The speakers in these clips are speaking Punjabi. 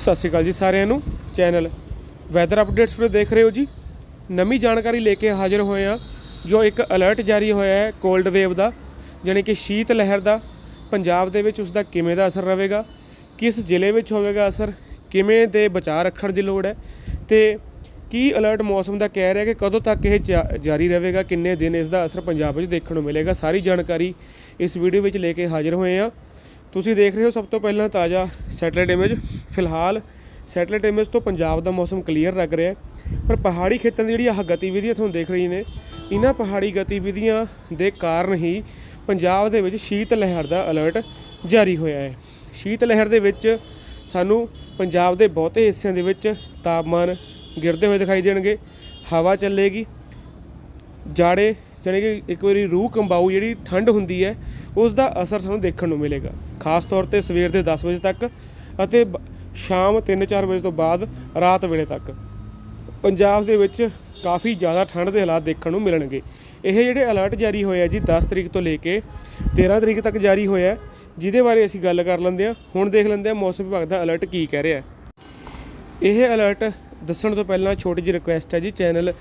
ਸਤਿ ਸ਼੍ਰੀ ਅਕਾਲ ਜੀ ਸਾਰਿਆਂ ਨੂੰ, ਚੈਨਲ ਵੈਦਰ ਅਪਡੇਟਸ ਨੂੰ ਦੇਖ ਰਹੇ ਹੋ ਜੀ। ਨਵੀਂ ਜਾਣਕਾਰੀ ਲੈ ਕੇ ਹਾਜ਼ਰ ਹੋਏ ਆ ਜੋ ਇੱਕ ਅਲਰਟ ਜਾਰੀ ਹੋਇਆ ਹੈ ਕੋਲਡ ਵੇਵ ਦਾ ਯਾਨੀ ਕਿ ਸ਼ੀਤ ਲਹਿਰ ਦਾ, ਪੰਜਾਬ ਦੇ ਵਿੱਚ ਉਸ ਦਾ ਕਿਵੇਂ ਦਾ ਅਸਰ ਰਹੇਗਾ, ਕਿਸ ਜ਼ਿਲ੍ਹੇ ਵਿੱਚ ਹੋਵੇਗਾ ਅਸਰ, ਕਿਵੇਂ ਦੇ ਬਚਾਅ ਰੱਖਣ ਦੀ ਲੋੜ ਹੈ, ਤੇ ਕੀ ਅਲਰਟ ਮੌਸਮ ਦਾ ਕਹਿ ਰਿਹਾ ਕਿ ਕਦੋਂ ਤੱਕ ਇਹ ਜਾ- ਜਾਰੀ ਰਹੇਗਾ, ਕਿੰਨੇ ਦਿਨ ਇਸ ਦਾ ਅਸਰ ਪੰਜਾਬ ਵਿੱਚ ਦੇਖਣ ਨੂੰ ਮਿਲੇਗਾ, ਸਾਰੀ ਜਾਣਕਾਰੀ ਇਸ ਵੀਡੀਓ ਵਿੱਚ ਲੈ ਕੇ ਹਾਜ਼ਰ ਹੋਏ ਆ ਤੁਸੀਂ ਦੇਖ ਰਹੇ ਹੋ ਸਭ ਤੋਂ ਪਹਿਲਾਂ ਤਾਜ਼ਾ ਸੈਟਲਾਈਟ ਇਮੇਜ ਫਿਲਹਾਲ ਸੈਟਲਾਈਟ ਇਮੇਜ ਤੋਂ ਪੰਜਾਬ ਦਾ ਮੌਸਮ ਕਲੀਅਰ ਲੱਗ ਰਿਹਾ ਪਰ ਪਹਾੜੀ ਖੇਤਰਾਂ ਦੀ ਜਿਹੜੀ ਆਹ ਗਤੀਵਿਧੀਆਂ ਤੁਹਾਨੂੰ ਦੇਖ ਰਹੀ ਨੇ, ਇਹਨਾਂ ਪਹਾੜੀ ਗਤੀਵਿਧੀਆਂ ਦੇ ਕਾਰਨ ਹੀ ਪੰਜਾਬ ਦੇ ਵਿੱਚ ਸ਼ੀਤ ਲਹਿਰ ਦਾ ਅਲਰਟ ਜਾਰੀ ਹੋਇਆ ਹੈ। ਸ਼ੀਤ ਲਹਿਰ ਦੇ ਵਿੱਚ ਸਾਨੂੰ ਪੰਜਾਬ ਦੇ ਬਹੁਤੇ ਹਿੱਸਿਆਂ ਦੇ ਵਿੱਚ ਤਾਪਮਾਨ ਗਿਰਦੇ ਹੋਏ ਦਿਖਾਈ ਦੇਣਗੇ। ਹਵਾ ਚੱਲੇਗੀ। ਜਾੜੇ ਜਾਣੀ ਕਿ ਇੱਕ ਵਾਰੀ ਰੂਹ ਕੰਬਾਊ ਜਿਹੜੀ ਠੰਡ ਹੁੰਦੀ ਹੈ ਉਸ ਦਾ ਅਸਰ ਸਾਨੂੰ ਦੇਖਣ ਨੂੰ ਮਿਲੇਗਾ। ਖਾਸ ਤੌਰ ਤੇ ਸਵੇਰ ਦੇ 10 ਵਜੇ ਤੱਕ ਅਤੇ ਬ- ਸ਼ਾਮ 3-4 ਵਜੇ ਤੋਂ ਬਾਅਦ ਰਾਤ ਵੇਲੇ ਤੱਕ। ਪੰਜਾਬ ਦੇ ਵਿੱਚ ਕਾਫੀ ਜ਼ਿਆਦਾ ਠੰਡ ਦੇ ਹਾਲਾਤ ਦੇਖਣ ਨੂੰ ਮਿਲਣਗੇ। ਇਹ ਜਿਹੜੇ ਅਲਰਟ ਜਾਰੀ ਹੋਏ ਆ ਜੀ 10 ਤਰੀਕ ਤੋਂ ਲੈ ਕੇ 13 ਤਰੀਕ ਤੱਕ ਜਾਰੀ ਹੋਇਆ ਜਿਹਦੇ ਬਾਰੇ ਅਸੀਂ ਗੱਲ ਕਰ ਲੈਂਦੇ ਹਾਂ। ਹੁਣ ਦੇਖ ਲੈਂਦੇ ਹਾਂ ਮੌਸਮ ਵਿਭਾਗ ਦਾ ਅਲਰਟ ਕੀ ਕਹਿ ਰਿਹਾ ਇਹ ਅਲਰਟ ਦੱਸਣ ਤੋਂ ਪਹਿਲਾਂ ਛੋਟੀ ਜਿਹੀ ਰਿਕੁਐਸਟ ਹੈ ਜੀ ਚੈਨਲ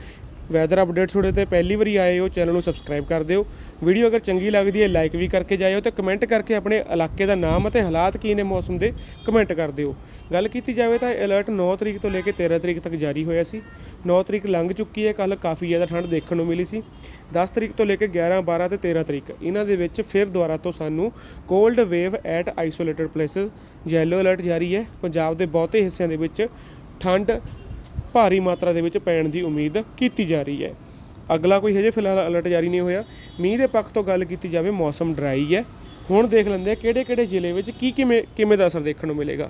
ਵੈਦਰ ਅਪਡੇਟ ਤੁਹਾਡੇ ਤੇ ਪਹਿਲੀ ਵਾਰੀ ਆਏ ਹੋ ਚੈਨਲ ਨੂੰ ਸਬਸਕ੍ਰਾਈਬ ਕਰ ਦਿਓ। ਵੀਡੀਓ ਅਗਰ ਚੰਗੀ ਲੱਗਦੀ ਹੈ ਲਾਈਕ ਵੀ ਕਰਕੇ ਜਾਇਓ ਤੇ ਕਮੈਂਟ ਕਰਕੇ ਆਪਣੇ ਇਲਾਕੇ ਦਾ ਨਾਮ ਅਤੇ ਹਾਲਾਤ ਕੀ ਨੇ ਮੌਸਮ ਦੇ ਕਮੈਂਟ ਕਰ ਦਿਓ। ਗੱਲ ਕੀਤੀ ਜਾਵੇ ਤਾਂ ਇਹ ਅਲਰਟ 9 ਤਰੀਕ ਤੋਂ ਲੈ ਕੇ 13 ਤਰੀਕ ਤੱਕ ਜਾਰੀ ਹੋਇਆ ਸੀ। 9 ਤਰੀਕ ਲੰਘ ਚੁੱਕੀ ਹੈ ਕੱਲ ਕਾਫੀ ਜ਼ਿਆਦਾ ਠੰਡ ਦੇਖਣ ਨੂੰ ਮਿਲੀ ਸੀ। 10 ਤਰੀਕ ਤੋਂ ਲੈ ਕੇ 11 12 ਤੇ 13 ਤਰੀਕ, ਇਹਨਾਂ ਦੇ ਵਿੱਚ ਫਿਰ ਦੁਬਾਰਾ ਤੋਂ ਸਾਨੂੰ cold wave at isolated places yellow alert ਜਾਰੀ ਹੈ। ਪੰਜਾਬ ਦੇ ਬਹੁਤੇ ਹਿੱਸਿਆਂ ਦੇ ਵਿੱਚ ਠੰਡ ਭਾਰੀ ਮਾਤਰਾ ਦੇ ਵਿੱਚ ਪੈਣ ਦੀ ਉਮੀਦ ਕੀਤੀ ਜਾ ਰਹੀ ਹੈ। ਅਗਲਾ ਕੋਈ ਹਜੇ ਫਿਲਹਾਲ ਅਲਰਟ ਜਾਰੀ ਨਹੀਂ ਹੋਇਆ। ਮੀਂਹ ਦੇ ਪੱਖ ਤੋਂ ਗੱਲ ਕੀਤੀ ਜਾਵੇ, ਮੌਸਮ ਡਰਾਈ ਹੈ। ਹੁਣ ਦੇਖ ਲੈਂਦੇ ਆ ਕਿਹੜੇ ਕਿਹੜੇ ਜ਼ਿਲ੍ਹੇ ਵਿੱਚ ਕੀ ਕਿਵੇਂ ਕਿਵੇਂ ਦਾ ਅਸਰ ਦੇਖਣ ਨੂੰ ਮਿਲੇਗਾ।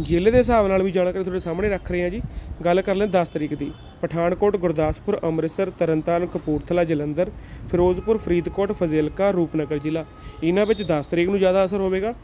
ਜ਼ਿਲ੍ਹੇ ਦੇ ਹਿਸਾਬ ਨਾਲ ਵੀ ਜਾਣਕਾਰੀ ਤੁਹਾਡੇ ਸਾਹਮਣੇ ਰੱਖ ਰਹੇ ਹਾਂ ਜੀ। ਗੱਲ ਕਰ ਲੈਂ 10 ਤਰੀਕ ਦੀ। ਪਠਾਨਕੋਟ, ਗੁਰਦਾਸਪੁਰ, ਅੰਮ੍ਰਿਤਸਰ, ਤਰਨਤਾਰਨ, ਕਪੂਰਥਲਾ, ਜਲੰਧਰ, ਫਿਰੋਜ਼ਪੁਰ, ਫਰੀਦਕੋਟ, ਫਜ਼ਿਲਕਾ, ਰੂਪਨਗਰ ਜ਼ਿਲ੍ਹਾ। ਇਹਨਾਂ ਵਿੱਚ 10 ਤਰੀਕ ਨੂੰ ਜ਼ਿਆਦਾ ਅਸਰ ਹੋਵੇਗਾ।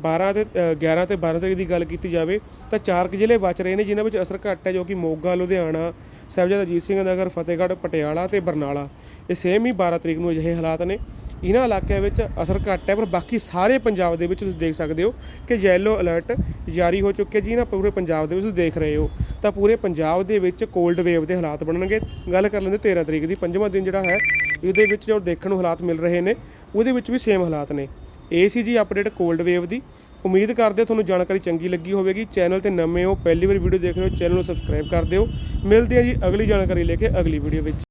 12 ਤੇ ਅ, 11 ਤੇ 12 ਤਰੀਕ ਦੀ ਗੱਲ ਕੀਤੀ ਜਾਵੇ ਤਾਂ ਚਾਰ ਕੁ ਜ਼ਿਲ੍ਹੇ ਬਚ ਰਹੇ ਨੇ ਜਿਨ੍ਹਾਂ ਵਿੱਚ ਅਸਰ ਘੱਟ ਹੈ ਜੋ ਕਿ ਮੋਗਾ ਲੁਧਿਆਣਾ ਸਾਹਿਬਜ਼ਾਦਾ ਅਜੀਤ ਸਿੰਘ ਨਗਰ ਫਤਿਹਗੜ੍ਹ ਪਟਿਆਲਾ ਤੇ ਬਰਨਾਲਾ। ਇਹ ਸੇਮ ਹੀ 12 ਤਰੀਕ ਨੂੰ ਅਜਿਹੇ ਹਾਲਾਤ ਨੇ। ਇਹਨਾਂ ਇਲਾਕਿਆਂ ਵਿੱਚ ਅਸਰ ਘੱਟ ਹੈ ਪਰ ਬਾਕੀ ਸਾਰੇ ਪੰਜਾਬ ਦੇ ਵਿੱਚ ਤੁਸੀਂ ਦੇਖ ਸਕਦੇ ਹੋ ਕਿ ਯੈਲੋ ਅਲਰਟ ਜਾਰੀ ਹੋ ਚੁੱਕਿਆ ਜੀ। ਨਾ ਪੂਰੇ ਪੰਜਾਬ ਦੇ ਵਿੱਚ ਤੁਸੀਂ ਦੇਖ ਰਹੇ ਹੋ। ਤਾਂ ਪੂਰੇ ਪੰਜਾਬ ਦੇ ਵਿੱਚ ਕੋਲਡ ਵੇਵ ਦੇ ਹਾਲਾਤ ਬਣਨਗੇ। ਗੱਲ ਕਰ ਲੈਂਦੇ 13 ਤਰੀਕ ਦੀ। ਪੰਜਵਾਂ ਦਿਨ ਜਿਹੜਾ ਹੈ ਇਹਦੇ ਵਿੱਚ ਜੋ ਦੇਖਣ ਨੂੰ ਹਾਲਾਤ ਮਿਲ ਰਹੇ ਨੇ ਉਹਦੇ ਵਿੱਚ ਵੀ ਸੇਮ ਹਾਲਾਤ ਨੇ। ਇਹ ਸੀ ਜੀ ਅਪਡੇਟ ਕੋਲਡ ਵੇਵ ਦੀ। ਉਮੀਦ ਕਰਦੇ ਹਾਂ ਤੁਹਾਨੂੰ ਜਾਣਕਾਰੀ ਚੰਗੀ ਲੱਗੀ ਹੋਵੇਗੀ। ਚੈਨਲ ਤੇ ਨਵੇਂ ਹੋ, ਪਹਿਲੀ ਵਾਰ ਵੀਡੀਓ ਦੇਖ ਰਹੇ ਹੋ, ਚੈਨਲ ਨੂੰ ਸਬਸਕ੍ਰਾਈਬ ਕਰ ਦਿਓ। ਮਿਲਦੇ ਹਾਂ ਜੀ ਅਗਲੀ ਜਾਣਕਾਰੀ ਲੈ ਕੇ ਅਗਲੀ ਵੀਡੀਓ ਵਿੱਚ।